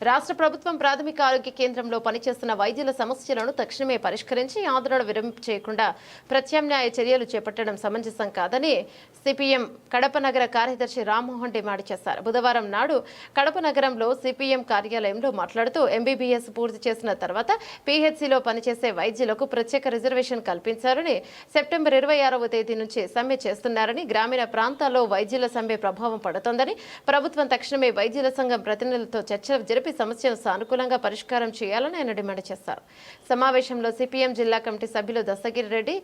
రాష్ట్ర ప్రభుత్వం ప్రాథమిక ఆరోగ్య కేంద్రంలో పనిచేస్తున్న వైద్యుల సమస్యలను తక్షణమే పరిష్కరించి ఆందోళన విరమింపు చేయకుండా ప్రత్యామ్నాయ చర్యలు చేపట్టడం సమంజసం కాదని సిపిఎం కడప నగర కార్యదర్శి రామ్మోహన్ డిమాండ్ చేశారు. బుధవారం నాడు కడప నగరంలో సిపిఎం కార్యాలయంలో మాట్లాడుతూ ఎంబీబీఎస్ పూర్తి చేసిన తర్వాత పీహెచ్సీలో పనిచేసే వైద్యులకు ప్రత్యేక రిజర్వేషన్ కల్పించారని సెప్టెంబర్ ఇరవై ఆరవ తేదీ నుంచి సమ్మె చేస్తున్నారని గ్రామీణ ప్రాంతాల్లో వైద్యుల సమ్మె ప్రభావం పడుతోందని ప్రభుత్వం తక్షణమే వైద్యుల సంఘం ప్రతినిధులతో చర్చలు జరిపి సమస్యను సానుకూలంగా పరిష్కారం చేయాలని ఆయన డిమాండ్ చేశారు. సమావేశంలో సిపిఎం జిల్లా కమిటీ సభ్యులు దస్తగిరి రెడ్డి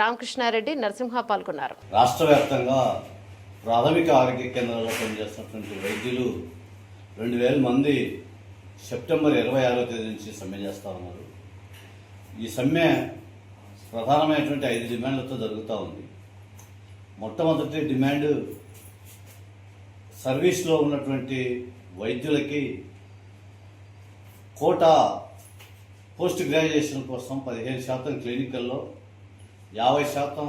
రామకృష్ణారెడ్డి నరసింహ పాల్గొన్నారు. రాష్ట్ర వ్యాప్తంగా ప్రాథమిక ఆరోగ్య కేంద్రాల్లో పనిచేస్తున్నటువంటి వైద్యులు రెండు వేల మంది సెప్టెంబర్ ఇరవై ఆరో తేదీ నుంచి సమ్మె చేస్తూ ఉన్నారు. ఈ సమ్మె ప్రధానమైనటువంటి ఐదు డిమాండ్లతో జరుగుతూ ఉంది. మొట్టమొదటి డిమాండ్ సర్వీస్లో ఉన్నటువంటి వైద్యులకి కోటా పోస్ట్ గ్రాడ్యుయేషన్ కోసం పదిహేను శాతం క్లినికల్లో యాభై శాతం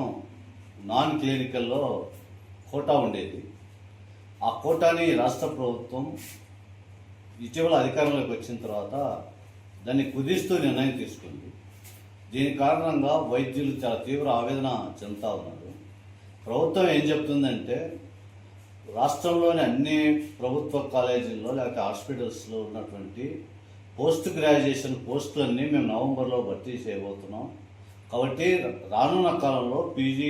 నాన్ క్లినికల్లో కోటా ఉండేది. ఆ కోటాని రాష్ట్ర ప్రభుత్వం ఇటీవల అధికారంలోకి వచ్చిన తర్వాత దాన్ని కుదిస్తూ నిర్ణయం తీసుకుంది. దీని కారణంగా వైద్యులు చాలా తీవ్ర ఆవేదన చెందుతా ఉన్నారు. ప్రభుత్వం ఏం చెప్తుందంటే రాష్ట్రంలోని అన్ని ప్రభుత్వ కాలేజీల్లో లేకపోతే హాస్పిటల్స్లో ఉన్నటువంటి పోస్ట్ గ్రాడ్యుయేషన్ పోస్టులన్నీ మేము నవంబర్లో భర్తీ చేయబోతున్నాం. కాబట్టి రానున్న కాలంలో పీజీ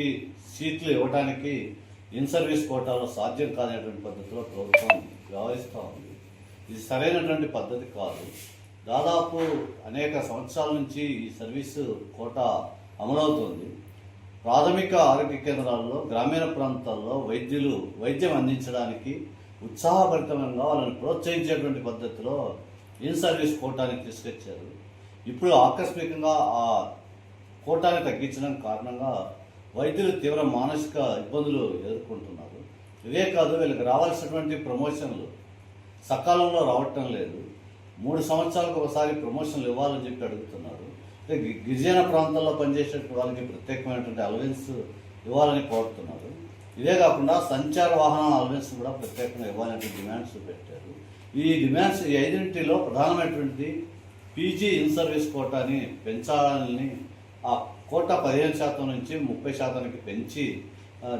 సీట్లు ఇవ్వడానికి ఇన్ సర్వీస్ కోటాలో సాధ్యం కానటువంటి పద్ధతిలో ప్రభుత్వం వ్యవహరిస్తూ ఉంది. ఇది సరైనటువంటి పద్ధతి కాదు. దాదాపు అనేక సంవత్సరాల నుంచి ఈ సర్వీసు కోట అమలవుతుంది. ప్రాథమిక ఆరోగ్య కేంద్రాల్లో గ్రామీణ ప్రాంతాల్లో వైద్యులు వైద్యం అందించడానికి ఉత్సాహభరితంగా వాళ్ళని ప్రోత్సహించేటువంటి పద్ధతిలో ఇన్ సర్వీస్ కోటాని తీసుకొచ్చారు. ఇప్పుడు ఆకస్మికంగా ఆ కోటాని తగ్గించడం కారణంగా వైద్యులు తీవ్ర మానసిక ఇబ్బందులు ఎదుర్కొంటున్నారు. ఇవే కాదు వీళ్ళకి రావాల్సినటువంటి ప్రమోషన్లు సకాలంలో రావటం లేదు. మూడు సంవత్సరాలకు ఒకసారి ప్రమోషన్లు ఇవ్వాలని చెప్పి అడుగుతున్నారు. గిరిజన ప్రాంతాల్లో పనిచేసేటువంటి వాళ్ళకి ప్రత్యేకమైనటువంటి అలవెన్స్ ఇవ్వాలని కోరుతున్నారు. ఇదే కాకుండా సంచార వాహనాల అలవెన్స్ కూడా ప్రత్యేకంగా ఇవ్వాలంటే డిమాండ్స్ పెట్టారు. ఈ డిమాండ్స్ ఈ ఐడెంటిటీలో ప్రధానమైనటువంటి పీజీ ఇన్ సర్వీస్ కోటాని పెంచాలని ఆ కోటా పదిహేను శాతం నుంచి ముప్పై శాతానికి పెంచి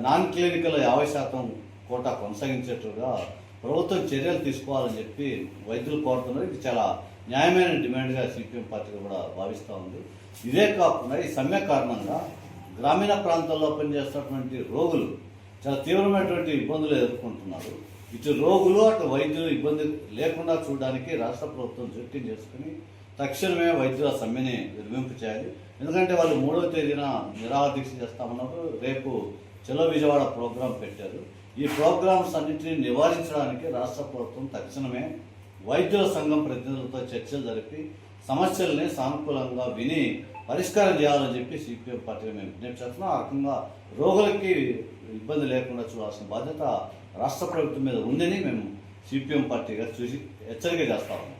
నాన్ క్లినికల్ యాభై శాతం కోటా కొనసాగించేట్టుగా ప్రభుత్వం చర్యలు తీసుకోవాలని చెప్పి వైద్యులు కోరుతున్నారు. ఇది చాలా న్యాయమైన డిమాండ్గా సిపిఎం పార్టీ కూడా భావిస్తూ ఉంది. ఇదే కాకుండా ఈ సమ్మె కారణంగా గ్రామీణ ప్రాంతాల్లో పనిచేస్తున్నటువంటి రోగులు చాలా తీవ్రమైనటువంటి ఇబ్బందులు ఎదుర్కొంటున్నారు. ఇటు రోగులు అటు వైద్యులు ఇబ్బంది లేకుండా చూడడానికి రాష్ట్ర ప్రభుత్వం జోక్యం చేసుకుని తక్షణమే వైద్యుల సమ్మెని నిర్మింపు చేయాలి. ఎందుకంటే వాళ్ళు మూడవ తేదీన నిరాహార దీక్ష చేస్తామన్నారు రేపు చలో విజయవాడ ప్రోగ్రాం పెట్టారు. ఈ ప్రోగ్రామ్స్ అన్నింటినీ నివారించడానికి రాష్ట్ర ప్రభుత్వం తక్షణమే వైద్యుల సంఘం ప్రతినిధులతో చర్చలు జరిపి సమస్యల్ని సానుకూలంగా విని పరిష్కారం చేయాలని చెప్పి సిపిఎం పార్టీగా మేము విజ్ఞప్తి చేస్తున్నాం. ఆ రకంగా రోగులకి ఇబ్బంది లేకుండా చూడాల్సిన బాధ్యత రాష్ట్ర ప్రభుత్వం మీద ఉందని మేము సిపిఎం పార్టీగా చూసి హెచ్చరిక చేస్తా ఉన్నాం.